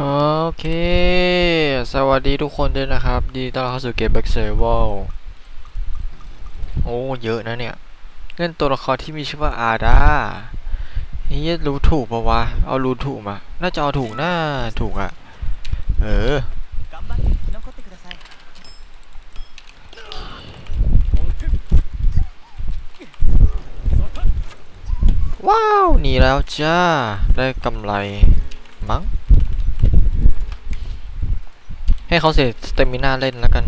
โอเค สวัสดีทุกคนด้วยนะครับ ดีต้อนรับเข้าสู่เกมแบ็กเซอร์วอลโอ้ เยอะนะเนี่ย เล่อนตัวละครที่มีชื่อว่าอาดาเฮ้ยรู้ถูกปะวะ เอารู้ถูกมา น่าจะเอาถูกน่าถูกอะเออ ว้าว หนีแล้วจ้า ได้กำไรมั้ง ให้เขาเสียสเตมิน่าเล่นแล้วกัน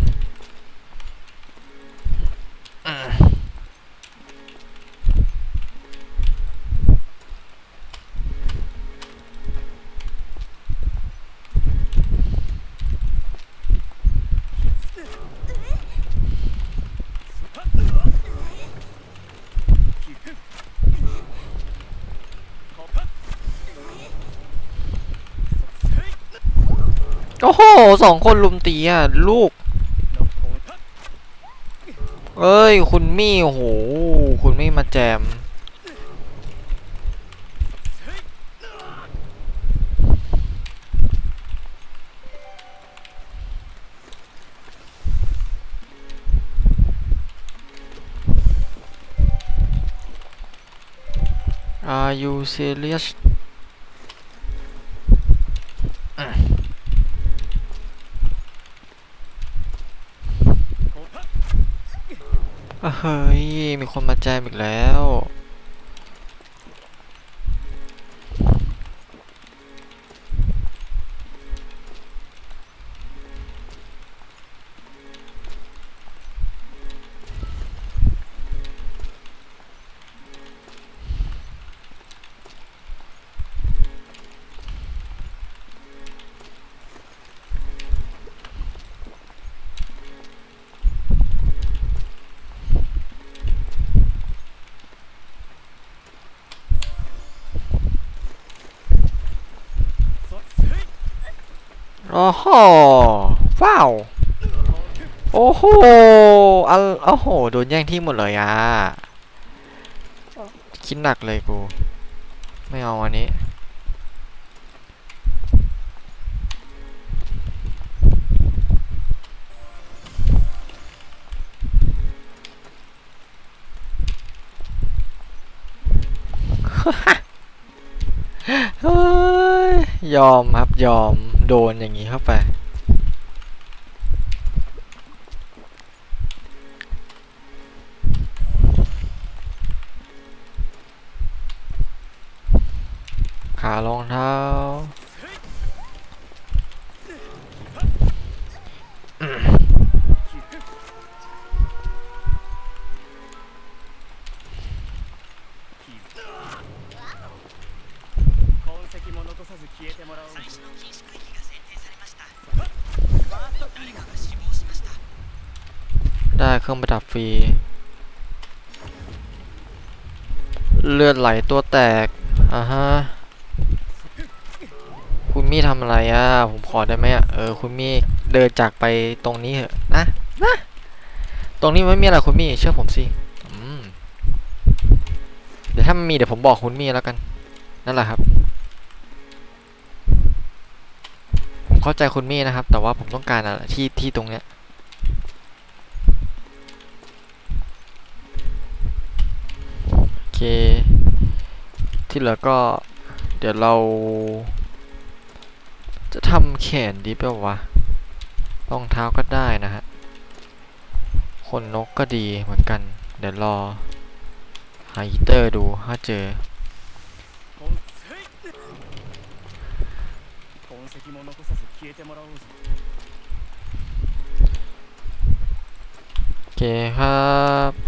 สองคนลุมตีอะ ลูก เอ้ย คุณมี่โอ้โห คุณมี่มาแจม Are you serious ฮ้ย มีคนมาแจมอีกแล้ว อ้โหว้าว โอ้โหอันโอ้โห โดนแย่งที่หมดเลยอะ คิดหนักเลยกู ไม่เอาอันนี้เฮ้ยยอมครับยอม โดนอย่างนี้เข้าไป ขารองเท้า รื่องประดับฟรี เลือดไหลตัวแตก อ่าฮะ คุณมี่ทำอะไรอะ ผมขอได้ไหมอะ เออ คุณมี่เดินจากไปตรงนี้เถอะนะ นะ ตรงนี้ไม่มีอะไรคุณมี่เชื่อผมสิมเดี๋ยวถ้ามันมีเดี๋ยวผมบอกคุณมี่แล้วกัน นั่นแหละครับ ผมเข้าใจคุณมี่นะครับ แต่ว่าผมต้องการอะไรที่ที่ตรงเนี้ย เค ที่เหลือก็เดี๋ยวเรา จะทำแขนดีเปล่าวะรองเท้าก็ได้นะฮะคนนกก็ดีเหมือนกัน เดี๋ยวรอ หาฮีเตอร์ดูถ้าเจอโอเคครับ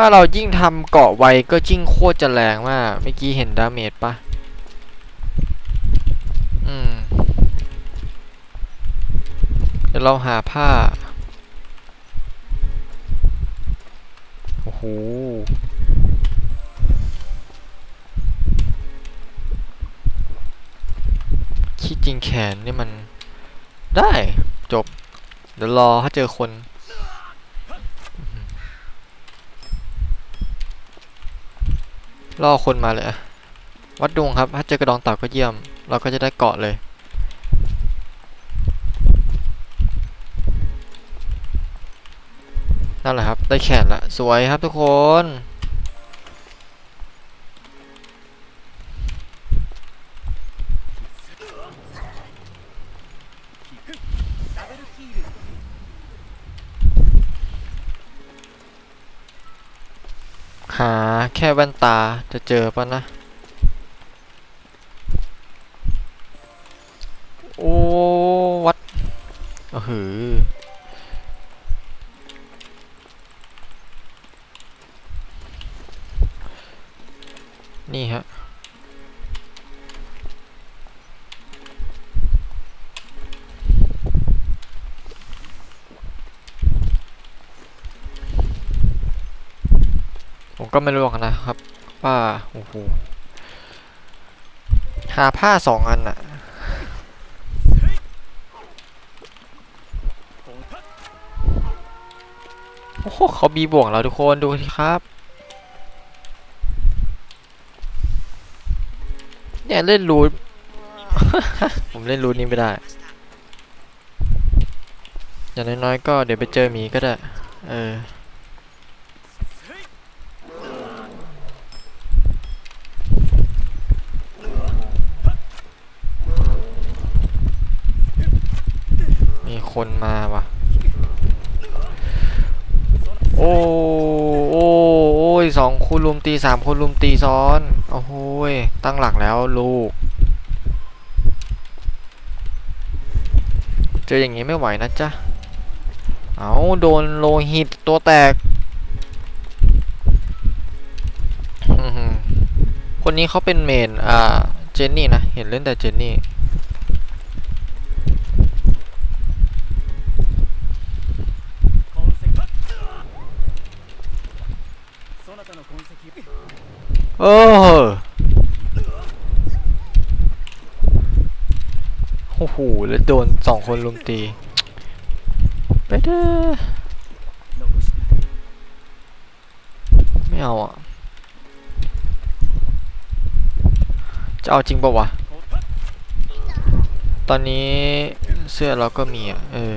ถ้าเรายิ่งทำเกาะไวก็ยิ่งโคตรจะแรงมาก เมื่อกี้เห็นดาเมจปะอืม เดี๋ยวเราหาผ้า โอ้โห คิดจริงแขนนี่มันได้จบ เดี๋ยวรอถ้าเจอคน ล่อคนมาเลยวัดดวงครับ ถ้าเจอกระดองเต่าก็เยี่ยม เราก็จะได้เกาะเลย นั่นแหละครับ ได้แขนละ สวยครับทุกคน แค่แว่นตาจะเจอปะนะ โอ้วัดโอ้โหนี่ฮะ ก็ไม่รู้กันนะครับ ว่าโอ้โหหาผ้าสองอันอะโอ้โหเขาบีบ่วงเราทุกคนดูทีครับ เนี่ยเล่นรูนผมเล่นรูนนี้ไม่ได้ อย่างน้อยๆก็เดี๋ยวไปเจอหมีก็ได้ เออ คนมาว่ะ โอ้โอ้โอ้ยสองคนลุมตีสามคนลุมตีซ้อน โอ้โหยตั้งหลักแล้วลูก เจออย่างงี้ไม่ไหวนะจ๊ะ เอาโดนโลหิตตัวแตก คนนี้เขาเป็นเมน อ่า เจนนี่นะ เห็นเล่นแต่เจนนี่ โอ้โอ้โห แล้วโดนสองคนลุมตีไปเด้อไม่เอาอะ จะเอาจริงป่าวะ ตอนนี้เสื้อเราก็มีอะ เออ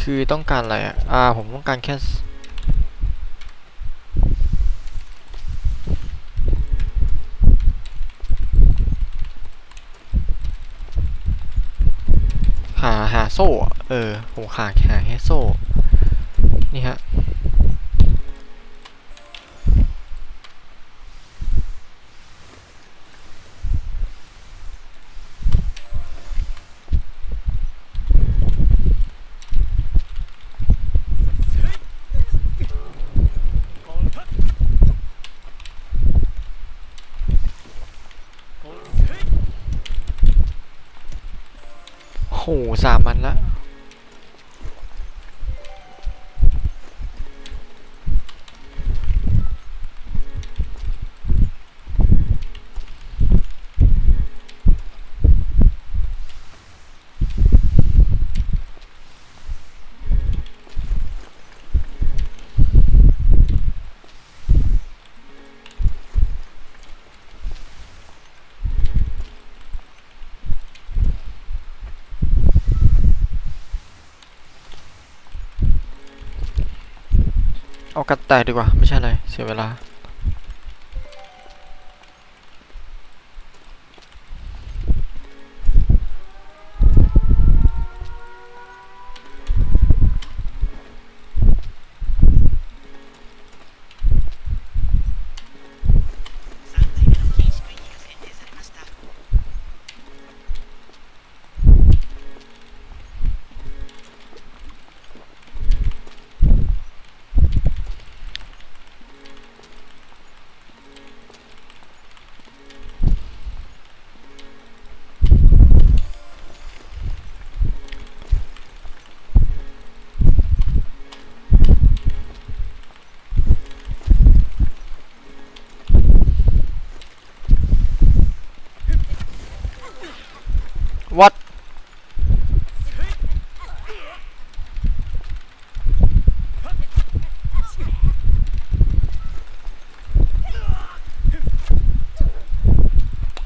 คือต้องการอะไรอะ อ่า ผมต้องการแค่ หาหาโซ่ เออผมขาดหาแค่โซ่ นี่ฮะ เอากระต่ายดีกว่า ไม่ใช่อะไร เสียเวลา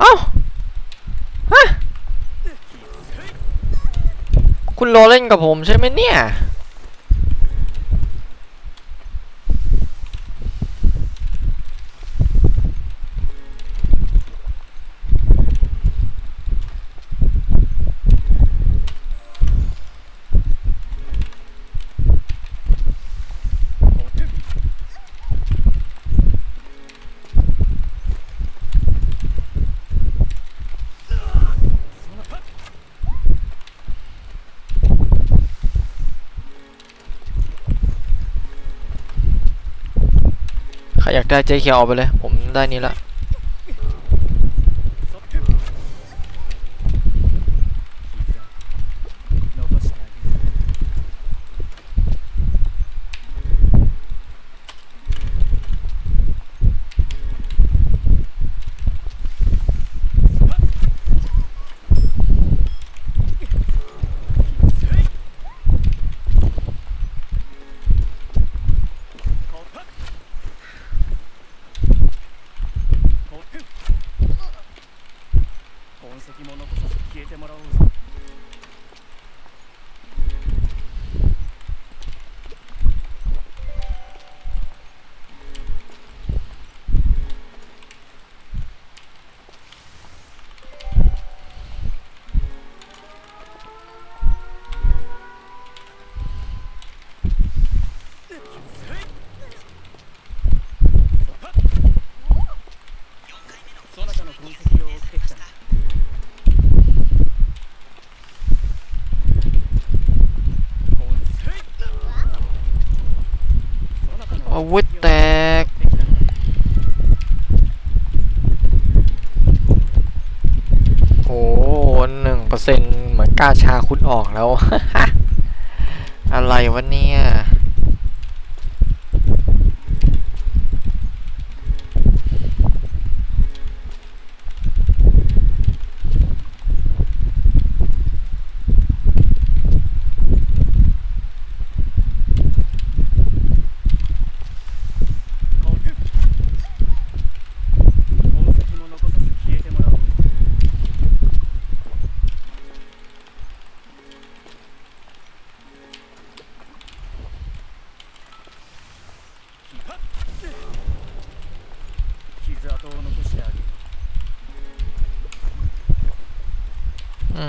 อ้าฮะคุณรอเล่นกับผมใช่ไหมเนี่ย ใครอยากได้เจ๊เขียวเอาไปเลย ผมได้นี้ละ moralzão. เปอร์เซ็นเหมือนกาชาคุณออกแล้ว อะไรวะเนี่ย เด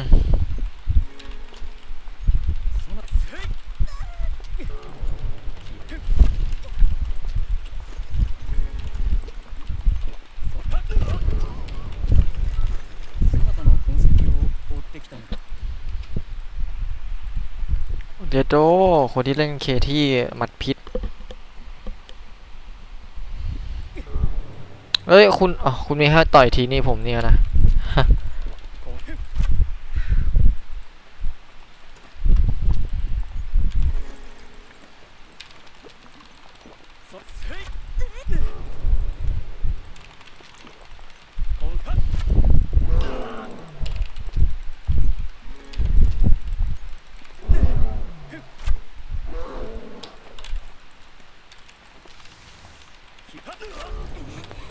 โดคนที่เล่นเคที่หมัดพิษ เอ้ย คุณอ๋อคุณมีให้ต่อยทีนี่ผมเนี่ยนะ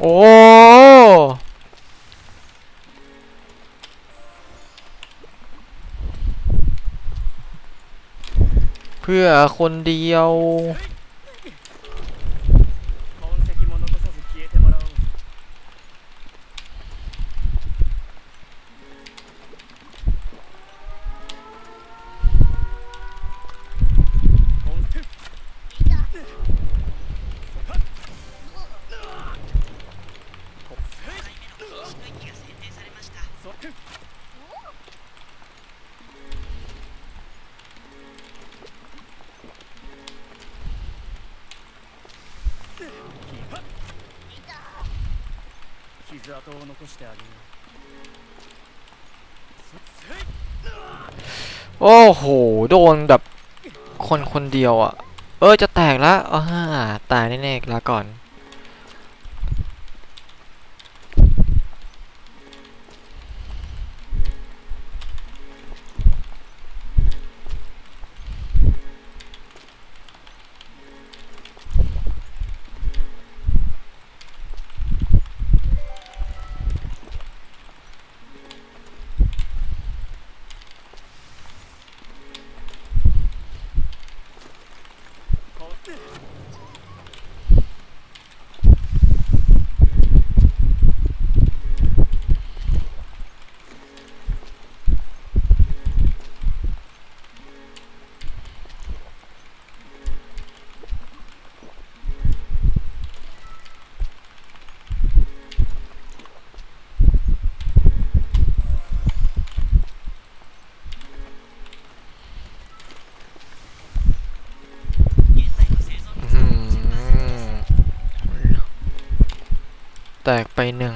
โอ้เพื่อคนเดียว 跡を残してあげようそせい โอ้โห โดนแบบคนคนเดียวอะ่ะ เออ จะแตกแล้วอ่าตายแน่ๆลาก่อน แตกไปหนึ่ง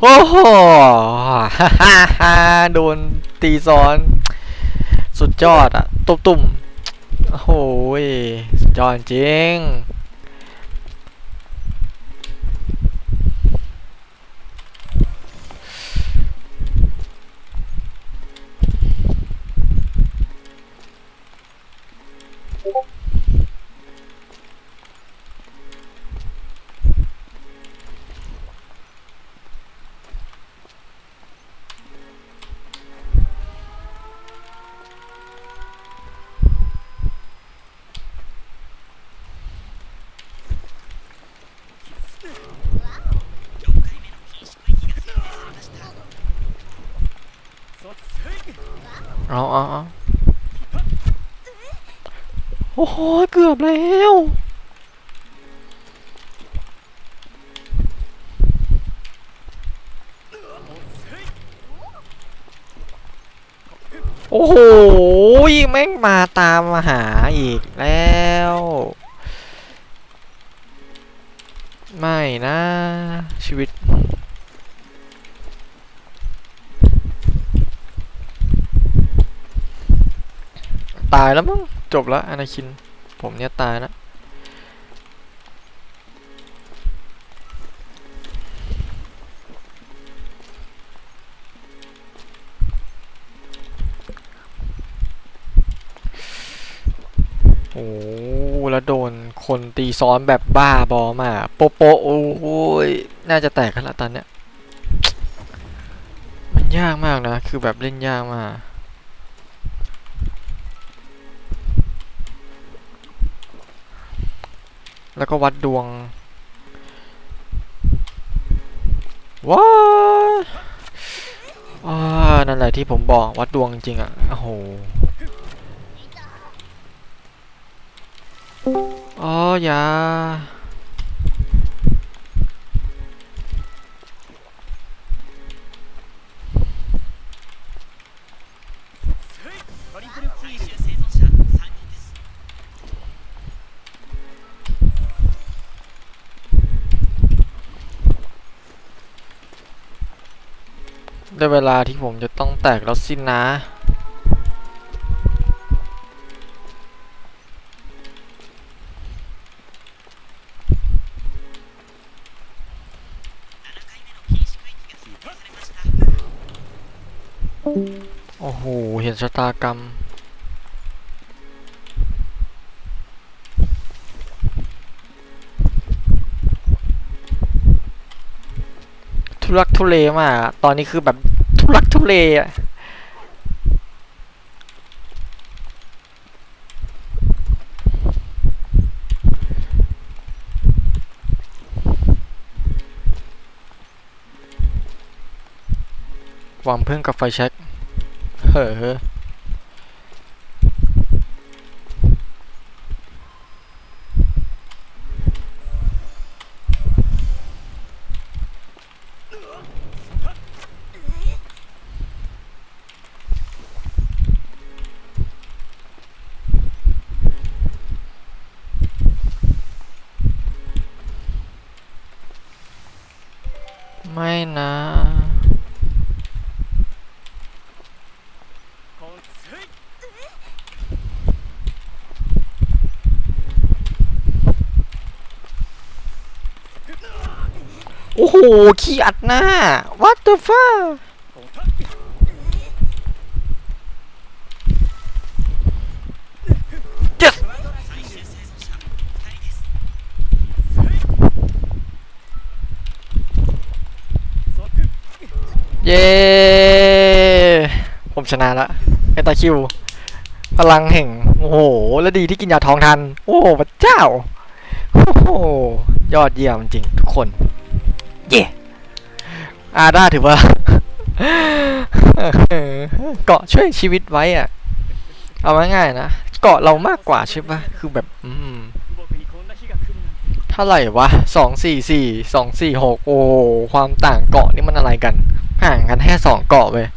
โอ้โหฮ่าฮ่าฮ่าโดนตีซ้อน สุดยอดอะตุ่มตุ่มๆโอ้โหยสุดยอดจริง เอาเอาเอาโอ้โห เกือบแล้ว โอ้โห แม่งมาตามมาหาอีกแล้ว ไม่นะ ชีวิต ตายแล้วมั้งจบแล้วอนาคิน ผมเนี่ยตายแล้วโอ้โหแล้วโดนคนตีซ้อนแบบบ้าบอมาโปโปโอ้ยน่าจะแตกกันละตอนเนี้ยมันยากมากนะ คือแบบเล่นยากมาก แล้วก็วัดดวงว้าอ่านั่นแหละที่ผมบอกวัดดวงจริงๆอะโอ้โหอ๋ออย่า ได้เวลาที่ผมจะต้องแตกแล้วสินนะ โอ้โห เห็นชะตากรรมทุลักทุเลมาก ตอนนี้คือแบบ ทุลักทุเลอะวางเพิ่งกับไฟแช็กเฮ้อ โอ้โห ขี้อัดหน้า what the fuck เย้ ผมชนะแล้ว ตาคิว พลังแห่ง โอ้โห แล้วดีที่กินยาท้องทัน โอ้พระเจ้า โอ้โห ยอดเยี่ยมจริงทุกคน เย่อาด้าถือว่า เกาะช่วยชีวิตไว้อะ เอาง่ายๆนะ เกาะเรามากกว่าใช่ปะคือแบบ อืมท่าไหร่วะสองสี่สี่สองสี่หกโอ้ ความต่างเกาะนี่มันอะไรกัน ห่างกันแค่สองเกาะเว้ย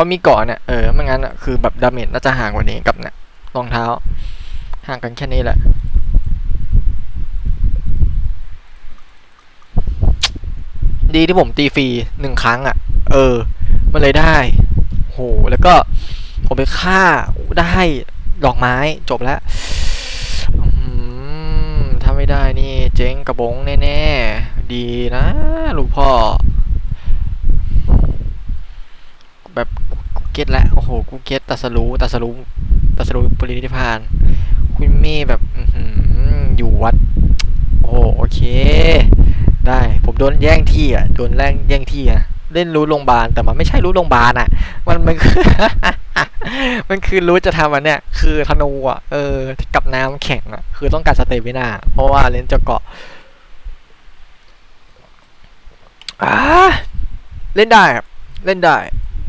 เขามีเกาะเนี่ยเออไม่งั้นอะคือแบบดาเมจน่าจะห่างกว่านี้กับเนี่ยรองเท้า ห่างกันแค่นี้แหละดีที่ผมตีฟรีหนึ่งครั้งอะ เออ มันเลยได้ โห แล้วก็ผมไปฆ่าได้ดอกไม้จบแล้วถ้าไม่ได้นี่เจ๊งกระบงแน่ ๆ ดีนะ ลูกพ่อ แบบกู เก็ตแล้วโอ้โหกูเก็ตตัสรู้ตัสรู้ตัสรู้ปรินิพาน คุณเม่แบบอยู่วัด โอ้โหโอเค ได้ ผมโดนแย่งที่อะโดนแย่งแย่งที่อะเล่นรู้โรงพยาบาลแต่มันไม่ใช่รู้โรงพยาบาลอะ มันมันคือมันคือรู้จะทำอันเนี้ยคือธนูอะเออ กับน้ำแข็งอะคือต้องการสเตมินาเพราะว่าเล่นจะเกาะอ่าเล่นได้ครับเล่นได้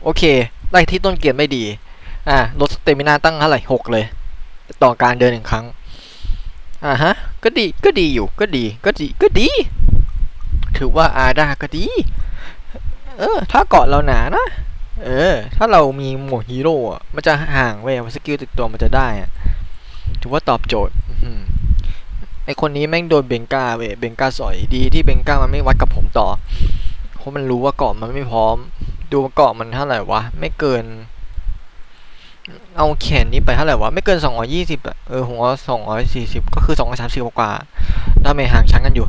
โอเค ไล่ที่ต้นเกมไม่ดี อ่าลดสเตมินาตั้งเท่าไหร่หกเลย ต่อการเดินหนึ่งครั้ง อ่าฮะ ก็ดี ก็ดีอยู่ ก็ดี ก็ดี ก็ดี ถือว่าอาดาก็ดี เออ ถ้าเกาะเราหนานะ เออ ถ้าเรามีหมวกฮีโร่มันจะห่างเว้ยสกิลติดตัวมันจะได้อะถือว่าตอบโจทย์ไอคนนี้แม่งโดนเบงกาเว้ยเบงกาสอยดีที่เบงกามันไม่วัดกับผมต่อ เพราะมันรู้ว่าเกาะมันไม่พร้อม ดูว่าเกาะมันเท่าไหร่วะ ไม่เกิน เอาแขนนี้ไปเท่าไหร่วะ ไม่เกิน220อะเออหัว240ก็คือ230กว่าถ้าไม่ห่างชั้นกันอยู่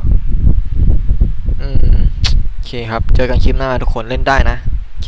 อืมโอเคครับ เจอกันคลิปหน้าทุกคนเล่นได้นะ โอเค